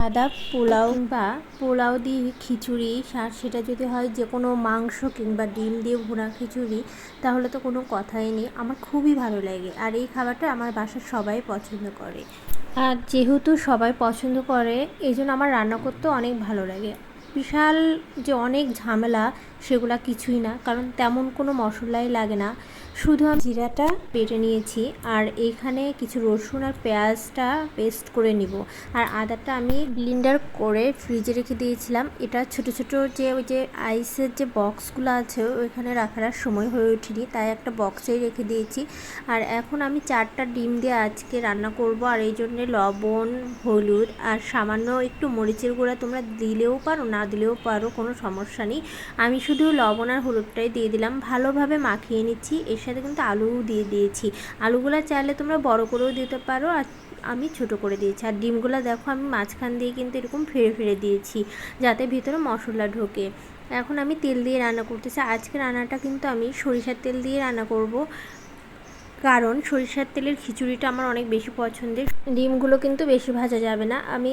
সাদা পোলাও বা পোলাও দিয়ে খিচুড়ি আর সেটা যদি হয় যে কোনো মাংস কিংবা ডিম দিয়ে ভুনা খিচুড়ি, তাহলে তো কোনো কথাই নেই। আমার খুবই ভালো লাগে আর এই খাবারটা আমার বাসার সবাই পছন্দ করে। আর যেহেতু সবাই পছন্দ করে এই জন্য আমার রান্না করতে অনেক ভালো লাগে। বিশাল যে অনেক ঝামেলা সেগুলা কিছুই না। কারণ তেমন কোনো মশলাই লাগে না। শুধু আমি জিরাটা পেটে নিয়েছি আর এইখানে কিছু রসুন আর পেঁয়াজটা পেস্ট করে নিব। আর আদাটা আমি ব্লিন্ডার করে ফ্রিজে রেখে দিয়েছিলাম। এটা ছোট ছোট যে ওই যে আইসের যে বক্সগুলো আছে, ওইখানে রাখার সময় হয়ে ওঠেনি। তাই একটা বক্সেই রেখে দিয়েছি। আর এখন আমি চারটা ডিম দিয়ে আজকে রান্না করব। আর এই জন্যে লবণ, হলুদ আর সামান্য একটু মরিচের গুঁড়া তোমরা দিলেও পারো, না দিলেও পারো, কোনো সমস্যা নেই। আমি শুধু লবণ আর হলুদটাই দিয়ে দিলাম। ভালোভাবে মাখিয়ে নিচ্ছি। এর সাথে কিন্তু আলুও দিয়ে দিয়েছি। আলুগুলো চাইলে তোমরা বড় করেও দিতে পারো আর আমি ছোট করে দিয়েছি। আর ডিমগুলো দেখো, আমি মাঝখান দিয়ে কিন্তু এরকম ফেরে ফেরে দিয়েছি যাতে ভিতরে মশলা ঢোকে। এখন আমি তেল দিয়ে রান্না করতেছি। আজকে রান্নাটা কিন্তু আমি সরিষার তেল দিয়ে রান্না করব। কারণ সরিষার তেলের খিচুড়িটা আমার অনেক বেশি পছন্দের। ডিমগুলো কিন্তু বেশি ভাজা যাবে না। আমি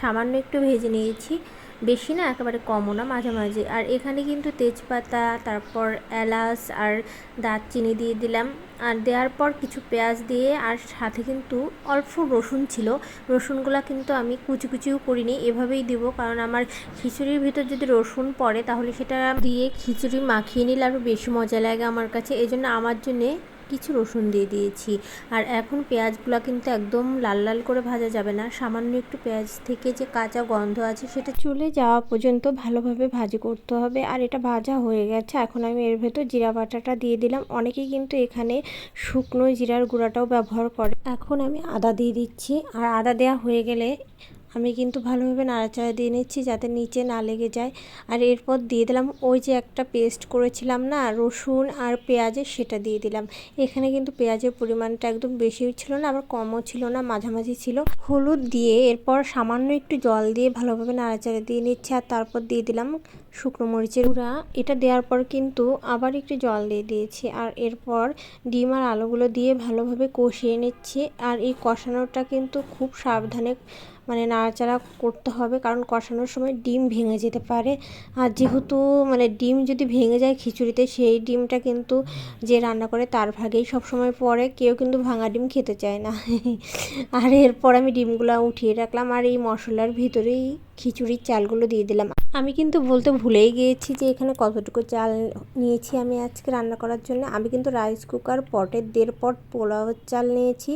সামান্য একটু ভেজে নিয়েছি। বেশি না, একেবারে কমও না মাঝামাঝি আর এখানে কিন্তু তেজপাতা, তারপর এলাচ আর দারচিনি দিয়ে দিলাম। আর দেওয়ার পর কিছু পেঁয়াজ দিয়ে, আর সাথে কিন্তু অল্প রসুন ছিল। রসুনগুলো কিন্তু আমি কুচি কুচিও করিনি, এভাবেই দিব। কারণ আমার খিচুড়ির ভিতর যদি রসুন পড়ে, তাহলে সেটা দিয়ে খিচুড়ি মাখিয়ে নিলে আরও বেশি মজা লাগে আমার কাছে। এই জন্য আমার জন্যে কিছু রসুন দিয়ে দিয়েছি। আর এখন পেঁয়াজগুলো কিন্তু একদম লাল লাল করে ভাজা যাবে না। সামান্য একটু পেঁয়াজ থেকে যে কাঁচা গন্ধ আছে সেটা চলে যাওয়া পর্যন্ত ভালোভাবে ভাজি করতে হবে। আর এটা ভাজা হয়ে গেছে। এখন আমি এর ভেতর জিরা বাটাটা দিয়ে দিলাম। অনেকেই কিন্তু এখানে শুকনো জিরার গুঁড়াটাও ব্যবহার করে। এখন আমি আদা দিয়ে দিচ্ছি। আর আদা দেওয়া হয়ে গেলে আমি কিন্তু ভালোভাবে নাড়াচাড়া দিয়ে নিচ্ছি যাতে নিচে না লেগে যায়। আর এরপর দিয়ে দিলাম ওই যে একটা পেস্ট করেছিলাম না, রসুন আর পেঁয়াজের সেটা দিয়ে দিলাম। এখানে কিন্তু পেঁয়াজের পরিমাণটা একদম বেশি ছিল না, আবার কমও ছিল না, মাঝামাঝি ছিল। হলুদ দিয়ে এরপর সামান্য একটু জল দিয়ে ভালোভাবে নাড়াচাড়া দিয়ে নিচ্ছি আর তারপর দিয়ে দিলাম শুকনো মরিচের গুঁড়া। এটা দেওয়ার পর কিন্তু আবার একটু জল দিয়ে দিয়েছি আর এরপর ডিম আর আলুগুলো দিয়ে ভালোভাবে কষিয়ে নিচ্ছি। আর এই কষানোটা কিন্তু খুব সাবধানে মানে নাড়াচাড়া করতে হবে, কারণ কষানোর সময় ডিম ভেঙে যেতে পারে। আর যেহেতু মানে ডিম যদি ভেঙে যায় খিচুড়িতে, সেই ডিমটা কিন্তু যে রান্না করে তার ভাগেই সবসময় পরে কেউ কিন্তু ভাঙা ডিম খেতে চায় না। আর এরপর আমি ডিমগুলো উঠিয়ে রাখলাম, আর এই মশলার ভিতরেই খিচুড়ির চালগুলো দিয়ে দিলাম। আমি কিন্তু বলতে ভুলেই গিয়েছি যে এখানে কতটুকু চাল নিয়েছি আমি আজকে রান্না করার জন্য। আমি কিন্তু রাইস কুকার পটের দেড় পট পোলাওয়ের চাল নিয়েছি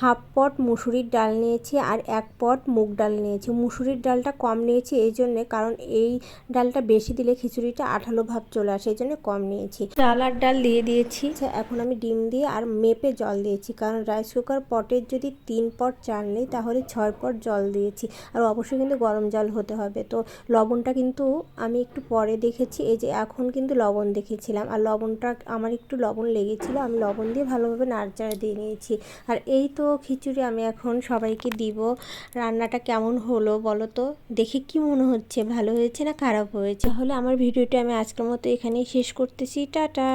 হাফ পট মুসুরির ডাল নিয়েছি আর এক পট মুগ ডাল নিয়েছি। মুসুরির ডালটা কম নিয়েছি এই জন্যে কারণ এই ডালটা বেশি দিলে খিচুড়িটা আঠালো ভাব চলে আসে এই জন্য কম নিয়েছি। চাল আর ডাল দিয়ে দিয়েছি। আচ্ছা, এখন আমি ডিম দিয়ে আর মেপে জল দিয়েছি কারণ রাইস কুকার পটের যদি তিন পট চাল নেই তাহলে ছয় পট জল দিয়েছি। আর অবশ্যই কিন্তু গরম জল হতে হবে। তো লবণটা কিন্তু আমি একটু পরে দেখেছি, এই যে এখন কিন্তু লবণ দেখেছিলাম। আর লবণটা আমার একটু লবণ লেগেছিলো, আমি লবণ দিয়ে ভালোভাবে নাড়চাড়া দিয়ে নিয়েছি। আর এই তো খিচুড়ি আমি এখন সবাইকে দিব। রান্নাটা কেমন হলো বলো তো? দেখে কি মনে হচ্ছে? ভালো হয়েছে না খারাপ হয়েছে? তাহলে আমার ভিডিওটা আমি আজকের মতো এখানেই শেষ করতেছি। টাটা!